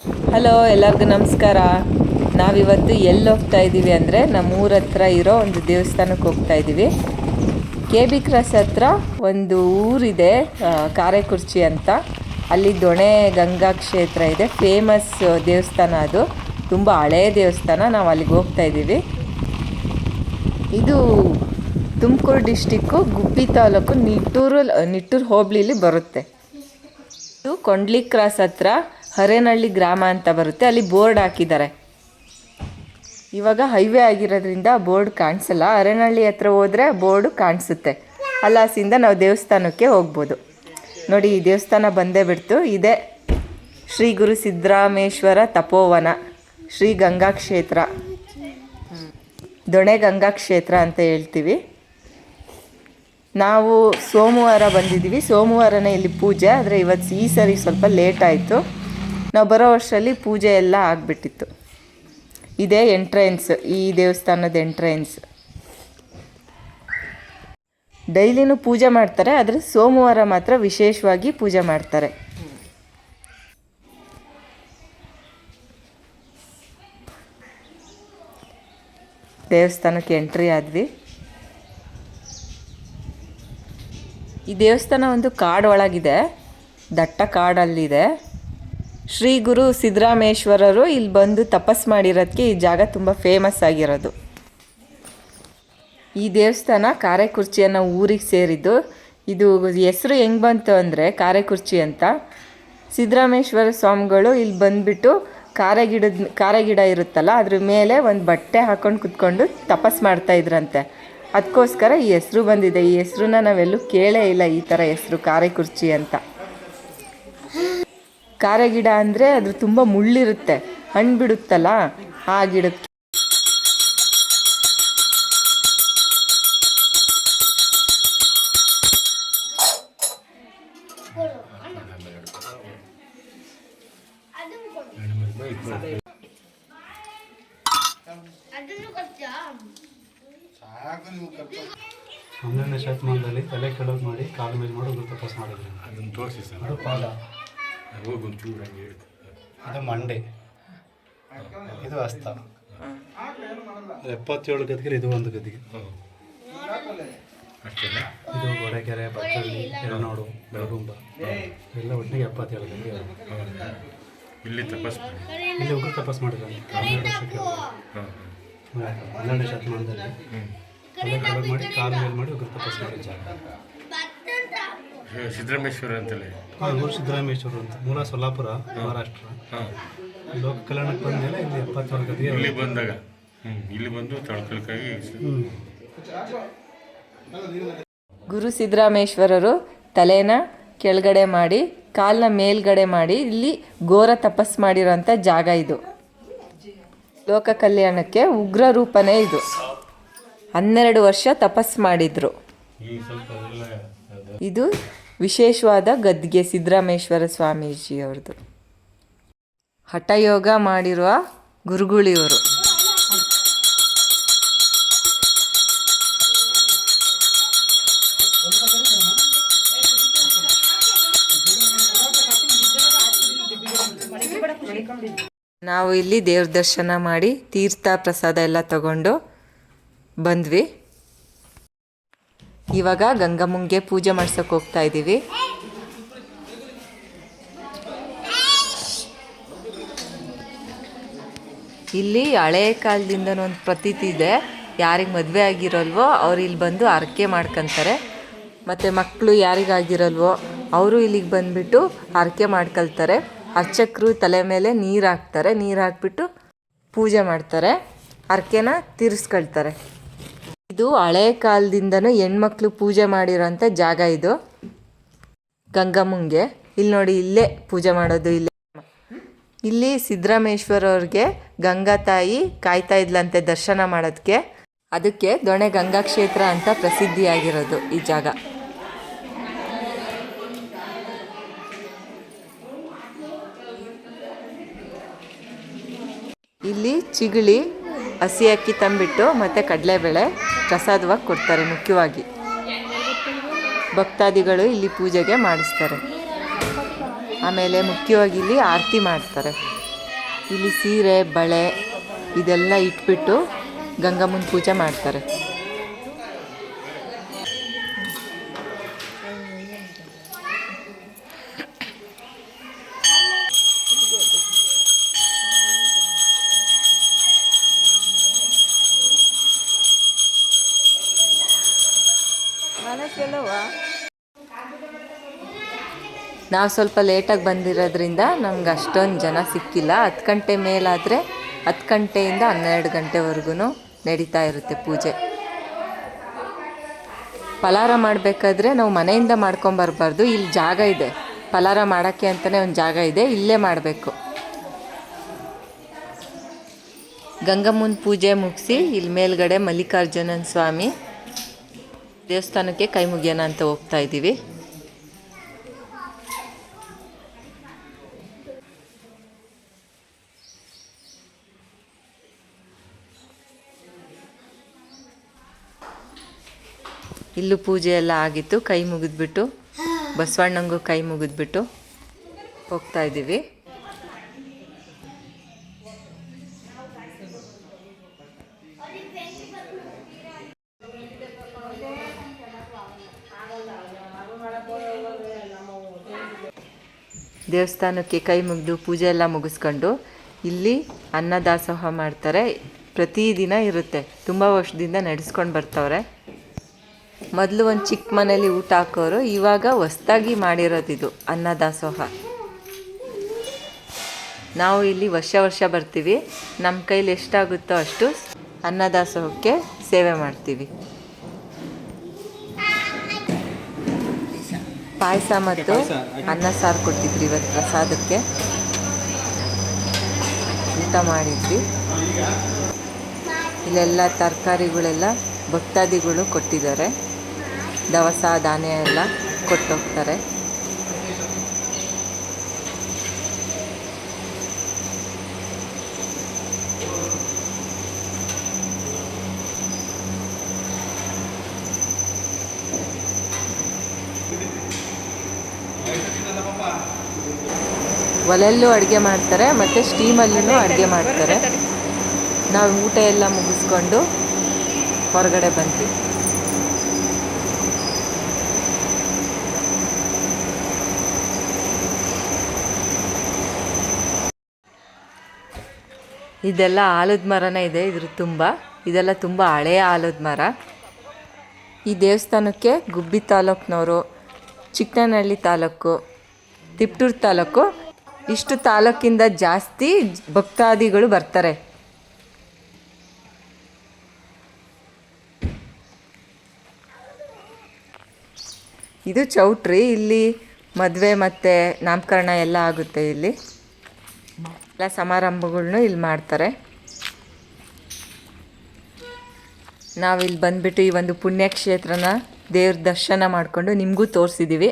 Hello ಎಲ್ಲರಿಗೂ ನಮಸ್ಕಾರ. ನಾವಿವತ್ತು ಎಲ್ಲಿ ಹೋಗ್ತಾ ಇದ್ದೀವಿ ಅಂದರೆ ನಮ್ಮೂರ ಹತ್ರ ಇರೋ ಒಂದು ದೇವಸ್ಥಾನಕ್ಕೆ ಹೋಗ್ತಾ ಇದ್ದೀವಿ ಕೆ ಬಿ ಕ್ರಾಸ್ ಹತ್ರ ಒಂದು ಊರಿದೆ ಕಾರೆಕುರ್ಚಿ ಅಂತ. ಅಲ್ಲಿ ದೊಣೆ ಗಂಗಾ ಕ್ಷೇತ್ರ ಇದೆ. ಫೇಮಸ್ ದೇವಸ್ಥಾನ ಅದು. ತುಂಬ ಹಳೆಯ ದೇವಸ್ಥಾನ, ನಾವು ಅಲ್ಲಿಗೆ ಹೋಗ್ತಾ ಇದ್ದೀವಿ ಇದು ತುಮಕೂರು ಡಿಸ್ಟಿಕ್ಕು ಗುಬ್ಬಿ ತಾಲೂಕು ನಿಟ್ಟೂರು ನಿಟ್ಟೂರು ಹೋಬಳಿಲಿ ಬರುತ್ತೆ. ಇದು ಕೊಂಡ್ಲಿ ಕ್ರಾಸ್ ಹತ್ರ ಹರೇನಹಳ್ಳಿ ಗ್ರಾಮ ಅಂತ ಬರುತ್ತೆ. ಅಲ್ಲಿ ಬೋರ್ಡ್ ಹಾಕಿದ್ದಾರೆ. ಇವಾಗ ಹೈವೇ ಆಗಿರೋದ್ರಿಂದ ಬೋರ್ಡ್ ಕಾಣಿಸಲ್ಲ. ಹರೇನಹಳ್ಳಿ ಹತ್ರ ಹೋದರೆ ಬೋರ್ಡು ಕಾಣಿಸುತ್ತೆ. ಅಲ್ಲಾಸಿಂದ ನಾವು ದೇವಸ್ಥಾನಕ್ಕೆ ಹೋಗ್ಬೋದು. ನೋಡಿ, ಈ ದೇವಸ್ಥಾನ ಬಂದೇ ಬಿಡ್ತು. ಇದೆ ಶ್ರೀ ಗುರು ಸಿದ್ದರಾಮೇಶ್ವರ ತಪೋವನ, ಶ್ರೀ ಗಂಗಾ ಕ್ಷೇತ್ರ. ದೊಣೆ ಗಂಗಾ ಕ್ಷೇತ್ರ ಅಂತ ಹೇಳ್ತೀವಿ. ನಾವು ಸೋಮವಾರ ಬಂದಿದ್ದೀವಿ. ಸೋಮವಾರನೇ ಇಲ್ಲಿ ಪೂಜೆ, ಆದರೆ ಇವತ್ತು ಈ ಸರಿ ಸ್ವಲ್ಪ ಲೇಟ್ ಆಯಿತು. ನಾವು ಬರೋ ವರ್ಷದಲ್ಲಿ ಪೂಜೆ ಎಲ್ಲ ಆಗಿಬಿಟ್ಟಿತ್ತು. ಇದೇ ಎಂಟ್ರೆನ್ಸ್ ಈ ದೇವಸ್ಥಾನದ ಎಂಟ್ರೆನ್ಸ್ ಡೈಲಿನೂ ಪೂಜೆ ಮಾಡ್ತಾರೆ, ಆದರೆ ಸೋಮವಾರ ಮಾತ್ರ ವಿಶೇಷವಾಗಿ ಪೂಜೆ ಮಾಡ್ತಾರೆ. ದೇವಸ್ಥಾನಕ್ಕೆ ಎಂಟ್ರಿ ಆದ್ವಿ. ಈ ದೇವಸ್ಥಾನ ಒಂದು ಕಾಡೊಳಗಿದೆ, ದಟ್ಟ ಕಾಡಲ್ಲಿದೆ. ಶ್ರೀ ಗುರು ಸಿದ್ದರಾಮೇಶ್ವರರು ಇಲ್ಲಿ ಬಂದು ತಪಸ್ ಮಾಡಿರೋದಕ್ಕೆ ಈ ಜಾಗ ತುಂಬ ಫೇಮಸ್ ಆಗಿರೋದು. ಈ ದೇವಸ್ಥಾನ ಕಾರೆಕುರ್ಚಿ ಅನ್ನೋ ಊರಿಗೆ ಸೇರಿದ್ದು. ಇದು ಹೆಸರು ಹೆಂಗೆ ಬಂತು ಅಂದರೆ ಕಾರೆಕುರ್ಚಿ ಅಂತ. ಸಿದ್ದರಾಮೇಶ್ವರ ಸ್ವಾಮಿಗಳು ಇಲ್ಲಿ ಬಂದುಬಿಟ್ಟು ಕಾರೆ ಗಿಡದ ಕಾರೆ ಗಿಡ ಇರುತ್ತಲ್ಲ, ಅದ್ರ ಮೇಲೆ ಒಂದು ಬಟ್ಟೆ ಹಾಕೊಂಡು ಕುತ್ಕೊಂಡು ತಪಸ್ ಮಾಡ್ತಾ ಇದ್ರಂತೆ. ಅದಕ್ಕೋಸ್ಕರ ಈ ಹೆಸರು ಬಂದಿದೆ. ಈ ಹೆಸರನ್ನ ನಾವೆಲ್ಲೂ ಕೇಳೇ ಇಲ್ಲ ಈ ಥರ ಹೆಸರು ಕಾರೆಕುರ್ಚಿ ಅಂತ. ಕಾರೆ ಗಿಡ ಅಂದರೆ ಅದು ತುಂಬ ಮುಳ್ಳಿರುತ್ತೆ ಹಣ್ಣು ಬಿಡುತ್ತಲ್ಲ ಆ ಗಿಡಕ್ಕೆ. ಹನ್ನೊಂದನೇ ಶತಮಾನದಲ್ಲಿ ತಲೆ ಕೆಳಗೆ ಮಾಡಿ ಕಾಲು ಮೇಲೆ ಮಾಡಿ ಉಗುರು ತಪಸ್ ಮಾಡಿದ್ರು. ಅದನ್ನು ತೋರಿಸಿ ಸರ್. ಅದು ಪಾದ. ಹೋಗಿ ಒಂಚೂರು ಹಂಗೆ ಹೇಳ್ತಾರೆ ಅದು ಮಂಡೆ. ಇದು ಹಸ್ತ. ಎಪ್ಪತ್ತೇಳು ಗದಿಗೆ ಇದು ಒಂದು ಗದಿಗೆ ಅಷ್ಟೇ ಇದು ಗೊಡೆಕೆರೆ ಬಕ್ಕಳ್ಳಿ ಎಳನಾಡು ಬೆಳಗುಂಬ. ಎಲ್ಲ ಒಟ್ಟಿಗೆ ಎಪ್ಪತ್ತೇಳು ಗದಿಗೆ ಹೌದಾ? ಇಲ್ಲಿ ತಪಸ್ ಇಲ್ಲಿ ಉಗ್ರ ತಪಸ್ ಮಾಡಿದ್ದಾರೆ ಹನ್ನೆರಡನೇ ಶತಮಾನದಲ್ಲಿ. ಮಾಡಿ ಕಾಲ ಮೇಲೆ ಮಾಡಿ ಉಗ್ರ ತಪಸ್ ಮಾಡಿದ ಜಾಗ. ಸಿದ್ದರಾಮೇಶ್ವರ ಅಂತಲೇ ಗುರು ಊರು ಸಿದ್ದರಾಮೇಶ್ವರ ಅಂತ. ಮೂಲ ಸೊಲ್ಲಾಪುರ ಮಹಾರಾಷ್ಟ್ರ. ಲೋಕ ಕಲ್ಯಾಣಕ್ಕೆ ಬಂದಮೇಲೆ ಇಲ್ಲಿ ಎಪ್ಪತ್ತು ಗದಿಗೆ ಇಲ್ಲಿ ಬಂದಾಗ. ಹ್ಞೂ ಇಲ್ಲಿ ಬಂದು ತಳಕಲ್ಕಾಗಿ ಗುರು ಸಿದ್ದರಾಮೇಶ್ವರರು ತಲೆನ ಕೆಳಗಡೆ ಮಾಡಿ ಕಾಲನ್ನ ಮೇಲ್ಗಡೆ ಮಾಡಿ ಇಲ್ಲಿ ಘೋರ ತಪಸ್ ಮಾಡಿರೋಂಥ ಜಾಗ ಇದು. ಲೋಕ ಕಲ್ಯಾಣಕ್ಕೆ ಉಗ್ರ ರೂಪನೇ ಇದು. ಹನ್ನೆರಡು ವರ್ಷ ತಪಸ್ ಮಾಡಿದ್ರು. ಈ ಸ್ವಲ್ಪ ಎಲ್ಲ ಅದು ಇದು ವಿಶೇಷವಾದ ಗದ್ಗೆ ಸಿದ್ದರಾಮೇಶ್ವರ ಸ್ವಾಮೀಜಿ ಅವ್ರದ್ದು ಹಠಯೋಗ ಮಾಡಿರುವ ಗುರುಗುಳಿಯವರು. ನಾವು ಇಲ್ಲಿ ದೇವ್ರ ದರ್ಶನ ಮಾಡಿ ತೀರ್ಥ ಪ್ರಸಾದ ಎಲ್ಲ ತಗೊಂಡು ಬಂದ್ವಿ. ಇವಾಗ ಗಂಗಮ್ಮಂಗೆ ಪೂಜೆ ಮಾಡ್ಸಕ್ಕೆ ಹೋಗ್ತಾ ಇದ್ದೀವಿ ಇಲ್ಲಿ ಹಳೆ ಕಾಲದಿಂದ ಒಂದು ಪ್ರತೀತಿ ಇದೆ. ಯಾರಿಗೆ ಮದುವೆ ಆಗಿರಲ್ವೋ ಅವ್ರು ಇಲ್ಲಿ ಬಂದು ಹರಕೆ ಮಾಡ್ಕೊತಾರೆ. ಮತ್ತು ಮಕ್ಕಳು ಯಾರಿಗಾಗಿರಲ್ವೋ ಅವರು ಇಲ್ಲಿಗೆ ಬಂದುಬಿಟ್ಟು ಹರಕೆ ಮಾಡ್ಕೊಳ್ತಾರೆ ಅರ್ಚಕರು ತಲೆ ಮೇಲೆ ನೀರು ಹಾಕ್ತಾರೆ. ನೀರು ಹಾಕ್ಬಿಟ್ಟು ಪೂಜೆ ಮಾಡ್ತಾರೆ. ಹರಕೆನ ತೀರಿಸ್ಕೊಳ್ತಾರೆ. ಇದು ಹಳೆ ಕಾಲದಿಂದನೂ ಹೆಣ್ಮಕ್ಳು ಪೂಜೆ ಮಾಡಿರೋಂಥ ಜಾಗ ಇದು. ಗಂಗಮ್ಮಂಗೆ. ಇಲ್ಲಿ ನೋಡಿ, ಇಲ್ಲೇ ಪೂಜೆ ಮಾಡೋದು ಇಲ್ಲೇ. ಇಲ್ಲಿ ಸಿದ್ದರಾಮೇಶ್ವರ ಅವ್ರಿಗೆ ಗಂಗಾ ತಾಯಿ ಕಾಯ್ತಾ ಇದ್ಲಂತೆ ದರ್ಶನ ಮಾಡೋದಕ್ಕೆ ಅದಕ್ಕೆ ದೊಣೆ ಗಂಗಾ ಕ್ಷೇತ್ರ ಅಂತ ಪ್ರಸಿದ್ಧಿಯಾಗಿರೋದು ಈ ಜಾಗ. ಇಲ್ಲಿ ಚಿಗಳಿ ಹಸಿ ಅಕ್ಕಿ ತಂಬಿಟ್ಟು ಮತ್ತು ಕಡಲೆಬೇಳೆ ಪ್ರಸಾದವಾಗಿ ಕೊಡ್ತಾರೆ ಮುಖ್ಯವಾಗಿ. ಭಕ್ತಾದಿಗಳು ಇಲ್ಲಿ ಪೂಜೆಗೆ ಮಾಡಿಸ್ತಾರೆ. ಆಮೇಲೆ ಮುಖ್ಯವಾಗಿ ಇಲ್ಲಿ ಆರತಿ ಮಾಡ್ತಾರೆ. ಇಲ್ಲಿ ಸೀರೆ, ಬಳೆ ಇದೆಲ್ಲ ಇಟ್ಬಿಟ್ಟು ಗಂಗಮ್ಮನ ಪೂಜೆ ಮಾಡ್ತಾರೆ. ನಾವು ಸ್ವಲ್ಪ ಲೇಟಾಗಿ ಬಂದಿರೋದ್ರಿಂದ ನಮ್ಗೆ ಅಷ್ಟೊಂದು ಜನ ಸಿಕ್ಕಿಲ್ಲ. ಹತ್ತು ಗಂಟೆ ಮೇಲಾದರೆ ಹತ್ತು ಗಂಟೆಯಿಂದ ಹನ್ನೆರಡು ಗಂಟೆವರೆಗೂ ನಡೀತಾ ಇರುತ್ತೆ ಪೂಜೆ. ಪಲಾರ ಮಾಡಬೇಕಾದ್ರೆ ನಾವು ಮನೆಯಿಂದ ಮಾಡ್ಕೊಂಬರ್ಬಾರ್ದು ಇಲ್ಲಿ ಜಾಗ ಇದೆ. ಪಲಾರ ಮಾಡೋಕ್ಕೆ ಅಂತಲೇ ಒಂದು ಜಾಗ ಇದೆ. ಇಲ್ಲೇ ಮಾಡಬೇಕು. ಗಂಗಮ್ಮನ ಪೂಜೆ ಮುಗಿಸಿ ಇಲ್ಲಿ ಮೇಲ್ಗಡೆ ಮಲ್ಲಿಕಾರ್ಜುನನ ಸ್ವಾಮಿ ದೇವಸ್ಥಾನಕ್ಕೆ ಕೈ ಮುಗಿಯೋಣ ಅಂತ ಹೋಗ್ತಾ ಇದ್ದೀವಿ ಇಲ್ಲೂ ಪೂಜೆ ಎಲ್ಲ ಆಗಿತ್ತು ಕೈ ಮುಗಿದ್ಬಿಟ್ಟು ಬಸವಣ್ಣಂಗೂ ಕೈ ಮುಗಿದ್ಬಿಟ್ಟು ಹೋಗ್ತಾ ಇದ್ದೀವಿ. ದೇವಸ್ಥಾನಕ್ಕೆ ಕೈ ಮುಗಿದು ಪೂಜೆ ಎಲ್ಲ ಮುಗಿಸ್ಕೊಂಡು ಇಲ್ಲಿ ಅನ್ನದಾಸೋಹ ಮಾಡ್ತಾರೆ. ಪ್ರತಿದಿನ ಇರುತ್ತೆ. ತುಂಬ ವರ್ಷದಿಂದ ನಡೆಸ್ಕೊಂಡು ಬರ್ತಾವ್ರೆ. ಮೊದಲು ಒಂದು ಚಿಕ್ಕ ಮನೇಲಿ ಊಟ ಹಾಕೋರು, ಇವಾಗ ಹೊಸ್ದಾಗಿ ಮಾಡಿರೋದಿದು ಅನ್ನದಾಸೋಹ ನಾವು ಇಲ್ಲಿ ವರ್ಷ ವರ್ಷ ಬರ್ತೀವಿ. ನಮ್ಮ ಕೈಲಿ ಎಷ್ಟಾಗುತ್ತೋ ಅಷ್ಟು ಅನ್ನದಾಸೋಹಕ್ಕೆ ಸೇವೆ ಮಾಡ್ತೀವಿ. ಪಾಯಸ ಮತ್ತು ಅನ್ನ ಸಾರು ಕೊಟ್ಟಿದ್ರಿ ಇವತ್ತು ಪ್ರಸಾದಕ್ಕೆ. ಊಟ ಮಾಡಿದ್ವಿ. ಇಲ್ಲೆಲ್ಲ ತರಕಾರಿಗಳೆಲ್ಲ, ಭಕ್ತಾದಿಗಳು ಕೊಟ್ಟಿದ್ದಾರೆ. ದವಸ, ಧಾನ್ಯ ಎಲ್ಲ ಕೊಟ್ಟೋಗ್ತಾರೆ. ಒಲೆಯಲ್ಲೂ ಅಡುಗೆ ಮಾಡ್ತಾರೆ, ಮತ್ತು ಸ್ಟೀಮಲ್ಲೂ ಅಡುಗೆ ಮಾಡ್ತಾರೆ. ನಾವು ಊಟ ಎಲ್ಲ ಮುಗಿಸ್ಕೊಂಡು ಹೊರಗಡೆ ಬಂದ್ವಿ. ಇದೆಲ್ಲ ಆಲದ ಮರನೇ ಇದೆ, ಇದ್ರ ತುಂಬ. ಇದೆಲ್ಲ ತುಂಬ ಹಳೆಯ ಆಲದ ಮರ. ಈ ದೇವಸ್ಥಾನಕ್ಕೆ ಗುಬ್ಬಿ ತಾಲೂಕ್ನವರು, ಚಿಕ್ಕನಹಳ್ಳಿ ತಾಲೂಕು, ತಿಪ್ಟೂರು ತಾಲೂಕು, ಇಷ್ಟು ತಾಲೂಕಿಂದ ಜಾಸ್ತಿ ಭಕ್ತಾದಿಗಳು ಬರ್ತಾರೆ. ಇದು ಚೌಟ್ರಿ, ಇಲ್ಲಿ ಮದುವೆ ಮತ್ತು ನಾಮಕರಣ ಎಲ್ಲ ಆಗುತ್ತೆ ಇಲ್ಲಿ. ಎಲ್ಲ ಸಮಾರಂಭಗಳ್ನು ಇಲ್ಲಿ ಮಾಡ್ತಾರೆ. ನಾವಿಲ್ಲಿ ಬಂದ್ಬಿಟ್ಟು ಈ ಒಂದು ಪುಣ್ಯಕ್ಷೇತ್ರನ ದೇವ್ರ ದರ್ಶನ ಮಾಡಿಕೊಂಡು ನಿಮಗೂ ತೋರಿಸಿದ್ದೀವಿ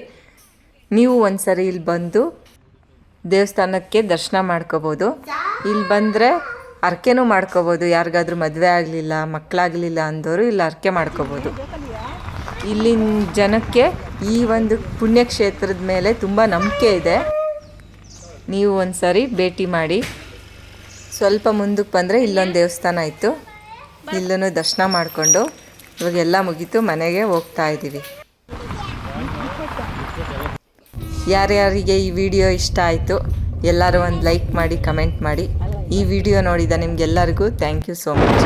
ನೀವು ಒಂದ್ಸರಿ ಇಲ್ಲಿ ಬಂದು ದೇವಸ್ಥಾನಕ್ಕೆ ದರ್ಶನ ಮಾಡ್ಕೋಬೋದು. ಇಲ್ಲಿ ಬಂದರೆ ಅರ್ಕೆನೂ ಮಾಡ್ಕೋಬೋದು. ಯಾರಿಗಾದ್ರೂ ಮದುವೆ ಆಗಲಿಲ್ಲ ಮಕ್ಕಳಾಗಲಿಲ್ಲ ಅಂದವರು ಇಲ್ಲಿ ಅರ್ಕೆ ಮಾಡ್ಕೋಬೋದು. ಇಲ್ಲಿನ ಜನಕ್ಕೆ ಈ ಒಂದು ಪುಣ್ಯಕ್ಷೇತ್ರದ ಮೇಲೆ ತುಂಬ ನಂಬಿಕೆ ಇದೆ. ನೀವು ಒಂದು ಸಾರಿ ಭೇಟಿ ಮಾಡಿ. ಸ್ವಲ್ಪ ಮುಂದಕ್ಕೆ ಬಂದರೆ ಇಲ್ಲೊಂದು ದೇವಸ್ಥಾನ ಇತ್ತು. ಇಲ್ಲೂ ದರ್ಶನ ಮಾಡಿಕೊಂಡು ಇವಾಗೆಲ್ಲ ಮುಗೀತು, ಮನೆಗೆ ಹೋಗ್ತಾ ಇದ್ದೀವಿ. ಯಾರ್ಯಾರಿಗೆ ಈ ವಿಡಿಯೋ ಇಷ್ಟ ಆಯಿತು, ಎಲ್ಲರೂ ಒಂದು ಲೈಕ್ ಮಾಡಿ, ಕಮೆಂಟ್ ಮಾಡಿ. ಈ ವಿಡಿಯೋ ನೋಡಿದ ನಿಮಗೆಲ್ಲರಿಗೂ ಥ್ಯಾಂಕ್ ಯು ಸೋ ಮಚ್